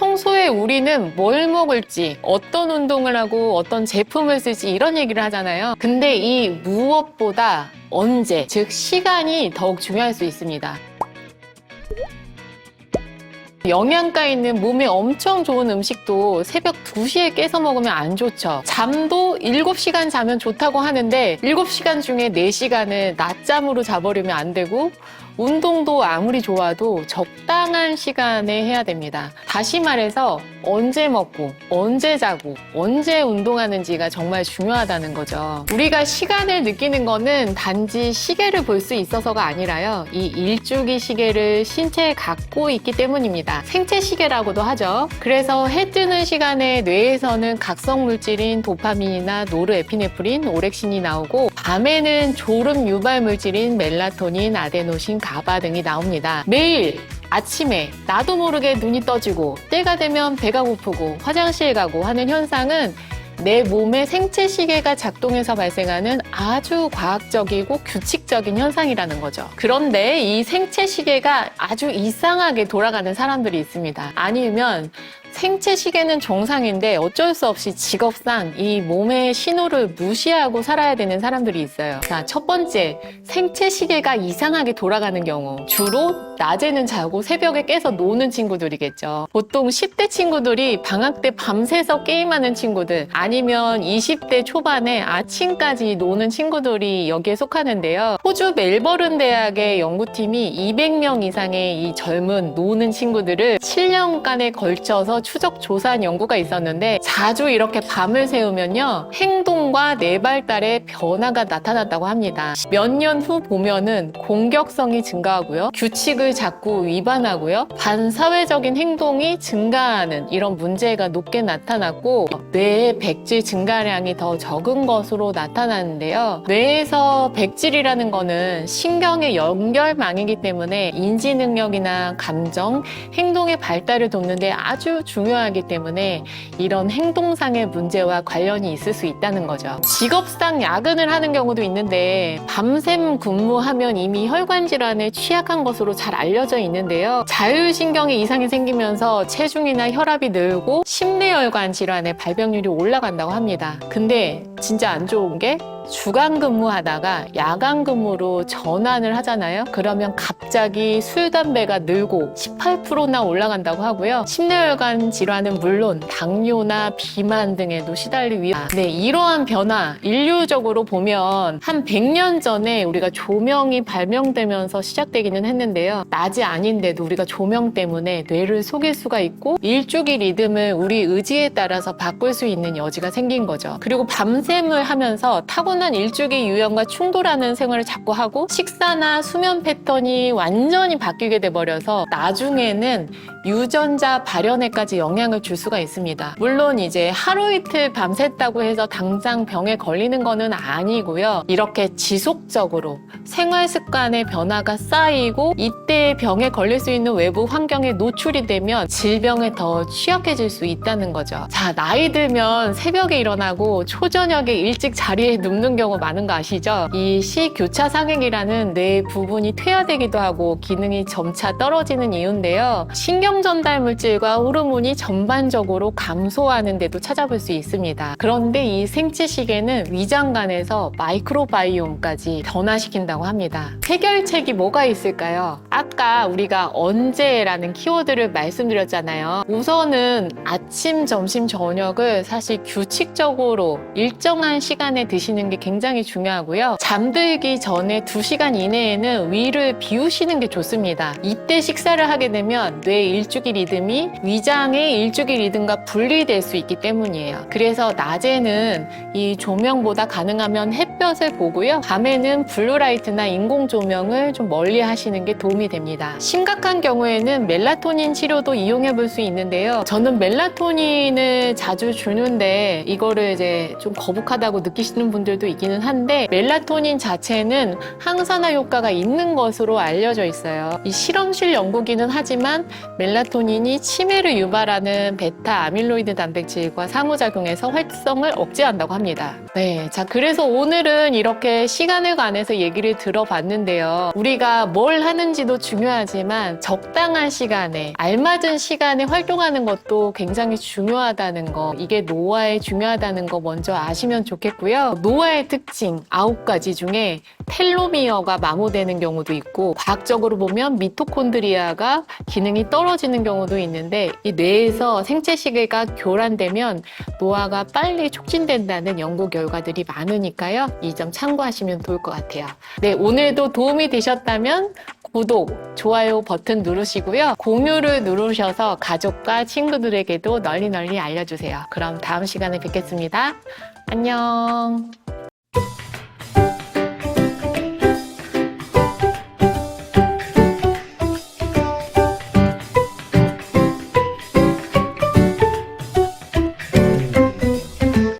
평소에 우리는 뭘 먹을지, 어떤 운동을 하고 어떤 제품을 쓸지 이런 얘기를 하잖아요. 근데 이 무엇보다 언제, 즉 시간이 더욱 중요할 수 있습니다. 영양가 있는 몸에 엄청 좋은 음식도 새벽 2시에 깨서 먹으면 안 좋죠. 잠도 7시간 자면 좋다고 하는데 7시간 중에 4시간을 낮잠으로 자버리면 안 되고 운동도 아무리 좋아도 적당한 시간에 해야 됩니다. 다시 말해서 언제 먹고 언제 자고 언제 운동하는지가 정말 중요하다는 거죠. 우리가 시간을 느끼는 거는 단지 시계를 볼 수 있어서가 아니라요. 이 일주기 시계를 신체에 갖고 있기 때문입니다. 생체 시계라고도 하죠. 그래서 해 뜨는 시간에 뇌에서는 각성 물질인 도파민이나 노르에피네프린, 오렉신이 나오고 밤에는 졸음 유발 물질인 멜라토닌, 아데노신, 가바 등이 나옵니다. 매일 아침에 나도 모르게 눈이 떠지고 때가 되면 배가 고프고 화장실 가고 하는 현상은 내 몸의 생체 시계가 작동해서 발생하는 아주 과학적이고 규칙적인 현상이라는 거죠. 그런데 이 생체 시계가 아주 이상하게 돌아가는 사람들이 있습니다. 아니면 생체 시계는 정상인데 어쩔 수 없이 직업상 이 몸의 신호를 무시하고 살아야 되는 사람들이 있어요. 자, 첫 번째, 생체 시계가 이상하게 돌아가는 경우. 주로 낮에는 자고 새벽에 깨서 노는 친구들이겠죠. 보통 10대 친구들이 방학 때 밤새서 게임하는 친구들, 아니면 20대 초반에 아침까지 노는 친구들이 여기에 속하는데요. 호주 멜버른 대학의 연구팀이 200명 이상의 이 젊은 노는 친구들을 7년간에 걸쳐서 추적 조사한 연구가 있었는데 자주 이렇게 밤을 새우면요 행동과 뇌 발달에 변화가 나타났다고 합니다. 몇 년 후 보면은 공격성이 증가하고요 규칙을 자꾸 위반하고요 반사회적인 행동이 증가하는 이런 문제가 높게 나타났고 뇌의 백질 증가량이 더 적은 것으로 나타나는데요 뇌에서 백질이라는 거는 신경의 연결망이기 때문에 인지 능력이나 감정, 행동의 발달을 돕는데 아주 중요하기 때문에 이런 행동상의 문제와 관련이 있을 수 있다는 거죠. 직업상 야근을 하는 경우도 있는데 밤샘 근무하면 이미 혈관 질환에 취약한 것으로 잘 알려져 있는데요. 자율신경에 이상이 생기면서 체중이나 혈압이 늘고 심내혈관 질환의 발병률이 올라간다고 합니다. 근데 진짜 안 좋은 게 주간 근무하다가 야간 근무로 전환을 하잖아요. 그러면 갑자기 술, 담배가 늘고 18%나 올라간다고 하고요. 심내혈관 질환은 물론 당뇨나 비만 등에도 시달릴 위험. 네, 이러한 변화 인류적으로 보면 한 100년 전에 우리가 조명이 발명되면서 시작되기는 했는데요. 낮이 아닌데도 우리가 조명 때문에 뇌를 속일 수가 있고 일주기 리듬을 우리 의지에 따라서 바꿀 수 있는 여지가 생긴 거죠. 그리고 밤샘을 하면서 타고 난 일주기 유형과 충돌하는 생활을 자꾸 하고 식사나 수면 패턴이 완전히 바뀌게 돼 버려서 나중에는 유전자 발현에까지 영향을 줄 수가 있습니다. 물론 이제 하루 이틀 밤샜다고 해서 당장 병에 걸리는 거는 아니고요. 이렇게 지속적으로 생활 습관의 변화가 쌓이고 이때 병에 걸릴 수 있는 외부 환경에 노출이 되면 질병에 더 취약해질 수 있다는 거죠. 자, 나이 들면 새벽에 일어나고 초저녁에 일찍 자리에 눕는 경우 많은 거 아시죠? 이 시교차 상행이라는 뇌 부분이 퇴화되기도 하고 기능이 점차 떨어지는 이유인데요. 신경 전달 물질과 호르몬이 전반적으로 감소하는 데도 찾아볼 수 있습니다. 그런데 이 생체 시계는 위장관에서 마이크로바이옴까지 변화시킨다고 합니다. 해결책이 뭐가 있을까요? 아까 우리가 언제라는 키워드를 말씀드렸잖아요. 우선은 아침, 점심, 저녁을 사실 규칙적으로 일정한 시간에 드시는 게 굉장히 중요하고요. 잠들기 전에 2시간 이내에는 위를 비우시는 게 좋습니다. 이때 식사를 하게 되면 뇌 일주기 리듬이 위장의 일주기 리듬과 분리될 수 있기 때문이에요. 그래서 낮에는 이 조명보다 가능하면 햇볕을 보고요. 밤에는 블루라이트나 인공 조명을 좀 멀리 하시는 게 도움이 됩니다. 심각한 경우에는 멜라토닌 치료도 이용해 볼 수 있는데요. 저는 멜라토닌을 자주 주는데 이거를 이제 좀 거북하다고 느끼시는 분들도 있기는 한데 멜라토닌 자체는 항산화 효과가 있는 것으로 알려져 있어요. 이 실험실 연구기는 하지만 멜 멜라토닌이 치매를 유발하는 베타 아밀로이드 단백질과 상호작용해서 활성을 억제한다고 합니다. 네. 자, 그래서 오늘은 이렇게 시간에 관해서 얘기를 들어봤는데요. 우리가 뭘 하는지도 중요하지만 적당한 시간에, 알맞은 시간에 활동하는 것도 굉장히 중요하다는 거, 이게 노화에 중요하다는 거 먼저 아시면 좋겠고요. 노화의 특징 아홉 가지 중에 텔로미어가 마모되는 경우도 있고, 과학적으로 보면 미토콘드리아가 기능이 떨어지는 경우도 있는데, 이 뇌에서 생체 시계가 교란되면 노화가 빨리 촉진된다는 연구 결과들이 많으니까요. 이 점 참고하시면 좋을 것 같아요. 네, 오늘도 도움이 되셨다면 구독, 좋아요 버튼 누르시고요. 공유를 누르셔서 가족과 친구들에게도 널리 널리 알려주세요. 그럼 다음 시간에 뵙겠습니다. 안녕.